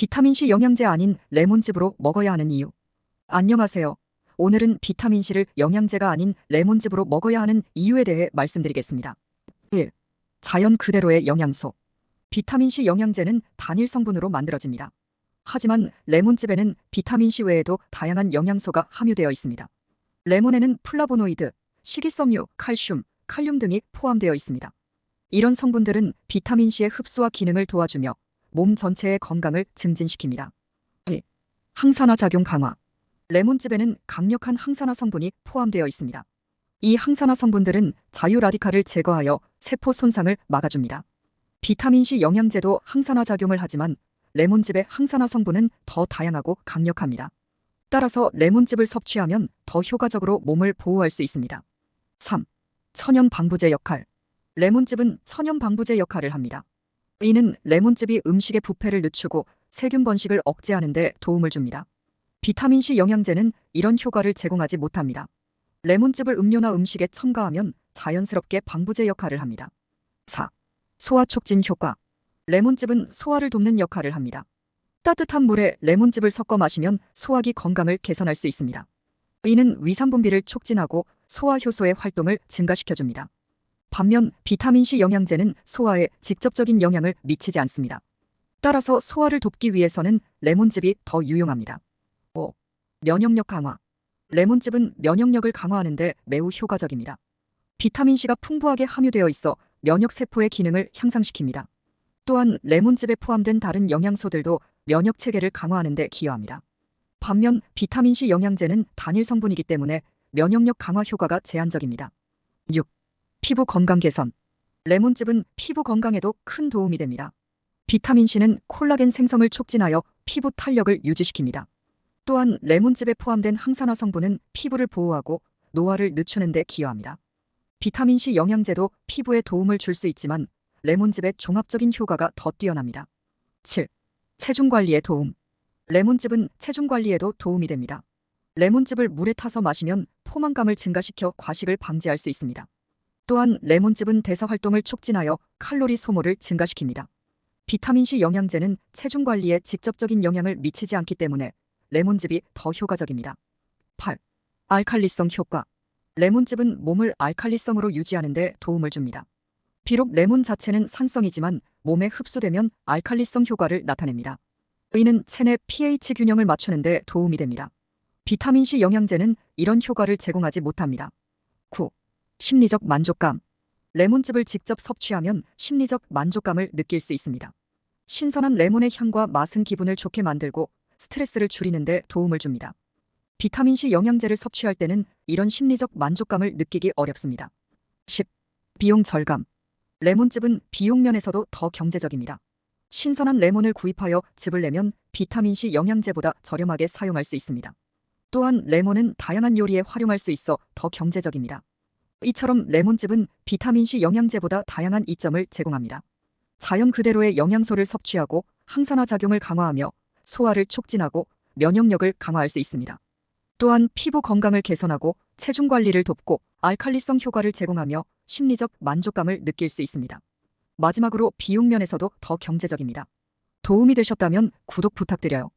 비타민C 영양제 아닌 레몬즙으로 먹어야 하는 이유. 안녕하세요. 오늘은 비타민C를 영양제가 아닌 레몬즙으로 먹어야 하는 이유에 대해 말씀드리겠습니다. 1. 자연 그대로의 영양소. 비타민C 영양제는 단일 성분으로 만들어집니다. 하지만 레몬즙에는 비타민C 외에도 다양한 영양소가 함유되어 있습니다. 레몬에는 플라보노이드, 식이섬유, 칼슘, 칼륨 등이 포함되어 있습니다. 이런 성분들은 비타민C의 흡수와 기능을 도와주며 몸 전체의 건강을 증진시킵니다. 2. 항산화 작용 강화. 레몬즙에는 강력한 항산화 성분이 포함되어 있습니다. 이 항산화 성분들은 자유 라디칼을 제거하여 세포 손상을 막아줍니다. 비타민C 영양제도 항산화 작용을 하지만 레몬즙의 항산화 성분은 더 다양하고 강력합니다. 따라서 레몬즙을 섭취하면 더 효과적으로 몸을 보호할 수 있습니다. 3. 천연 방부제 역할. 레몬즙은 천연 방부제 역할을 합니다. 이는 레몬즙이 음식의 부패를 늦추고 세균 번식을 억제하는 데 도움을 줍니다. 비타민C 영양제는 이런 효과를 제공하지 못합니다. 레몬즙을 음료나 음식에 첨가하면 자연스럽게 방부제 역할을 합니다. 4. 소화 촉진 효과. 레몬즙은 소화를 돕는 역할을 합니다. 따뜻한 물에 레몬즙을 섞어 마시면 소화기 건강을 개선할 수 있습니다. 이는 위산 분비를 촉진하고 소화 효소의 활동을 증가시켜줍니다. 반면 비타민C 영양제는 소화에 직접적인 영향을 미치지 않습니다. 따라서 소화를 돕기 위해서는 레몬즙이 더 유용합니다. 5. 면역력 강화. 레몬즙은 면역력을 강화하는데 매우 효과적입니다. 비타민C가 풍부하게 함유되어 있어 면역 세포의 기능을 향상시킵니다. 또한 레몬즙에 포함된 다른 영양소들도 면역 체계를 강화하는 데 기여합니다. 반면 비타민C 영양제는 단일 성분이기 때문에 면역력 강화 효과가 제한적입니다. 6. 피부 건강 개선. 레몬즙은 피부 건강에도 큰 도움이 됩니다. 비타민C는 콜라겐 생성을 촉진하여 피부 탄력을 유지시킵니다. 또한 레몬즙에 포함된 항산화 성분은 피부를 보호하고 노화를 늦추는 데 기여합니다. 비타민C 영양제도 피부에 도움을 줄 수 있지만 레몬즙의 종합적인 효과가 더 뛰어납니다. 7. 체중 관리에 도움. 레몬즙은 체중 관리에도 도움이 됩니다. 레몬즙을 물에 타서 마시면 포만감을 증가시켜 과식을 방지할 수 있습니다. 또한 레몬즙은 대사 활동을 촉진하여 칼로리 소모를 증가시킵니다. 비타민C 영양제는 체중 관리에 직접적인 영향을 미치지 않기 때문에 레몬즙이 더 효과적입니다. 8. 알칼리성 효과. 레몬즙은 몸을 알칼리성으로 유지하는 데 도움을 줍니다. 비록 레몬 자체는 산성이지만 몸에 흡수되면 알칼리성 효과를 나타냅니다. 이는 체내 pH 균형을 맞추는 데 도움이 됩니다. 비타민C 영양제는 이런 효과를 제공하지 못합니다. 9. 심리적 만족감. 레몬즙을 직접 섭취하면 심리적 만족감을 느낄 수 있습니다. 신선한 레몬의 향과 맛은 기분을 좋게 만들고 스트레스를 줄이는 데 도움을 줍니다. 비타민C 영양제를 섭취할 때는 이런 심리적 만족감을 느끼기 어렵습니다. 10. 비용 절감. 레몬즙은 비용 면에서도 더 경제적입니다. 신선한 레몬을 구입하여 즙을 내면 비타민C 영양제보다 저렴하게 사용할 수 있습니다. 또한 레몬은 다양한 요리에 활용할 수 있어 더 경제적입니다. 이처럼 레몬즙은 비타민C 영양제보다 다양한 이점을 제공합니다. 자연 그대로의 영양소를 섭취하고 항산화 작용을 강화하며 소화를 촉진하고 면역력을 강화할 수 있습니다. 또한 피부 건강을 개선하고 체중 관리를 돕고 알칼리성 효과를 제공하며 심리적 만족감을 느낄 수 있습니다. 마지막으로 비용 면에서도 더 경제적입니다. 도움이 되셨다면 구독 부탁드려요.